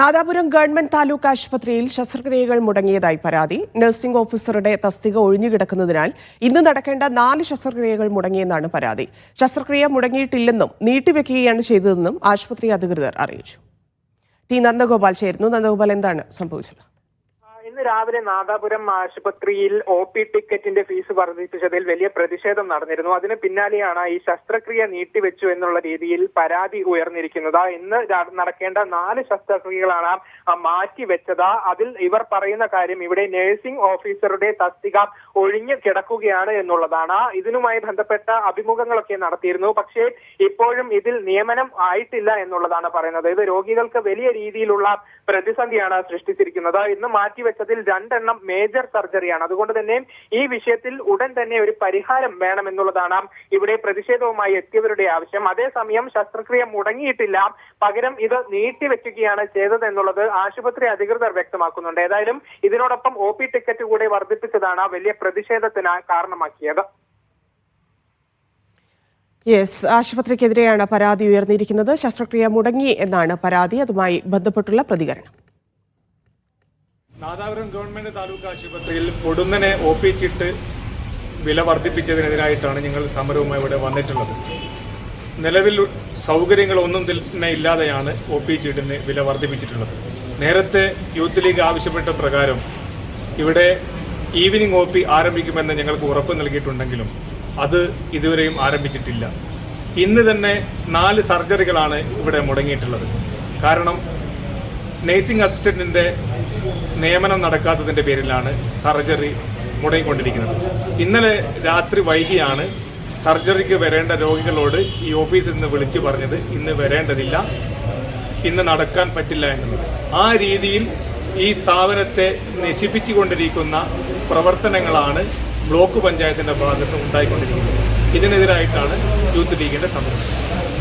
Nadapuram government taluk ആശുപത്രിയിൽ ശസ്ത്രക്രിയകൾ മുടങ്ങിയതായി പരാതി. നഴ്സിംഗ് ഓഫീസറുടെ തസ്തിക ഒഴിഞ്ഞുകിടക്കുന്നതിനാൽ ഇന്ന് നടക്കേണ്ട നാല് ശസ്ത്രക്രിയകൾ മുടങ്ങിയെന്നാണ് പരാതി. ശസ്ത്രക്രിയ മുടങ്ങിയിട്ടില്ലെന്നും നീട്ടിവെക്കുകയാണ് ചെയ്തതെന്നും ആശുപത്രി അധികൃതർ അറിയിച്ചു. ടി നന്ദഗോപാൽ ചേരുന്നു. നന്ദഗോപാൽ എന്താണ് സംഭവിച്ചത്? ഇന്ന് രാവിലെ നാദാപുരം ആശുപത്രിയിൽ ഒ പി ടിക്കറ്റിന്റെ ഫീസ് വർദ്ധിപ്പിച്ചതിൽ വലിയ പ്രതിഷേധം നടന്നിരുന്നു. അതിന് പിന്നാലെയാണ് ഈ ശസ്ത്രക്രിയ നീട്ടിവെച്ചു എന്നുള്ള രീതിയിൽ പരാതി ഉയർന്നിരിക്കുന്നത്. ഇന്ന് നടക്കേണ്ട നാല് ശസ്ത്രക്രിയകളാണ് മാറ്റിവെച്ചത്. അതിൽ ഇവർ പറയുന്ന കാര്യം ഇവിടെ നഴ്സിംഗ് ഓഫീസറുടെ തസ്തിക ഒഴിഞ്ഞു കിടക്കുകയാണ് എന്നുള്ളതാണ്. ഇതിനുമായി ബന്ധപ്പെട്ട അഭിമുഖങ്ങളൊക്കെ നടത്തിയിരുന്നു. പക്ഷേ ഇപ്പോഴും ഇതിൽ നിയമനം ആയിട്ടില്ല എന്നുള്ളതാണ് പറയുന്നത്. ഇത് രോഗികൾക്ക് വലിയ രീതിയിലുള്ള പ്രതിസന്ധിയാണ് സൃഷ്ടിച്ചിരിക്കുന്നത്. ഇന്ന് മാറ്റിവെച്ചതിൽ രണ്ടെണ്ണം മേജർ സർജറിയാണ് അതുകൊണ്ട് തന്നെ ഈ വിഷയത്തിൽ ഉടൻ തന്നെ ഒരു പരിഹാരം വേണമെന്നുള്ളതാണ് ഇവിടെ പ്രതിഷേധവുമായി എത്തിയവരുടെ ആവശ്യം. അതേസമയം ശസ്ത്രക്രിയ മുടങ്ങിയിട്ടില്ല. പകരം ഇത് നീട്ടിവെക്കുകയാണ് ചെയ്തതെന്നുള്ളത് ആശുപത്രി അധികൃതർ വ്യക്തമാക്കുന്നുണ്ട്. ഏതായാലും ഇതിനോടൊപ്പം ഒ പി ടിക്കറ്റ് കൂടെ വർദ്ധിപ്പിച്ചതാണ് വലിയ പ്രതിഷേധത്തിന് കാരണമാക്കിയത്. യെസ് ആശുപത്രിക്കെതിരെയാണ് പരാതി ഉയർന്നിരിക്കുന്നത്. ശസ്ത്രക്രിയ മുടങ്ങി എന്നാണ് പരാതി. അതുമായി ബന്ധപ്പെട്ടുള്ള പ്രതികരണം. നാദാപുരം ഗവൺമെന്റ് താലൂക്ക് ആശുപത്രിയിൽ പൊടുന്നനെ ഒ പി ചിട്ട് വില വർദ്ധിപ്പിച്ചതിനെതിരായിട്ടാണ് ഞങ്ങൾ സമരവുമായി ഇവിടെ വന്നിട്ടുള്ളത്. നിലവിൽ സൗകര്യങ്ങളൊന്നും തന്നെ ഇല്ലാതെയാണ് ഒ പി ചീട്ടിന് വില വർദ്ധിപ്പിച്ചിട്ടുള്ളത്. നേരത്തെ യൂത്ത് ലീഗ് ആവശ്യപ്പെട്ട പ്രകാരം ഇവിടെ ഈവനിങ് ഒ പി ആരംഭിക്കുമെന്ന് ഞങ്ങൾക്ക് ഉറപ്പ് നൽകിയിട്ടുണ്ടെങ്കിലും അത് ഇതുവരെയും ആരംഭിച്ചിട്ടില്ല. ഇന്ന് തന്നെ നാല് സർജറികളാണ് ഇവിടെ മുടങ്ങിയിട്ടുള്ളത്. കാരണം നേഴ്സിംഗ് അസിസ്റ്റന്റിന്റെ നിയമനം നടക്കാത്തതിന്റെ പേരിലാണ് സർജറി മുടങ്ങിക്കൊണ്ടിരിക്കുന്നത്. ഇന്നലെ രാത്രി വൈകിയാണ് സർജറിക്ക് വരേണ്ട രോഗികളോട് ഈ ഓഫീസിൽ നിന്ന് വിളിച്ചു പറഞ്ഞത് ഇന്ന് വരേണ്ടതില്ല ഇന്ന് നടക്കാൻ പറ്റില്ല എന്നുള്ളത്. ആ രീതിയിൽ ഈ സ്ഥാപനത്തെ നശിപ്പിച്ചുകൊണ്ടിരിക്കുന്ന പ്രവർത്തനങ്ങളാണ് ബ്ലോക്ക് പഞ്ചായത്തിന്റെ ഭാഗത്ത് ഉണ്ടായിക്കൊണ്ടിരിക്കുന്നത്. ഇതിനെതിരായിട്ടാണ് യൂത്ത് ലീഗിന്റെ സമരം.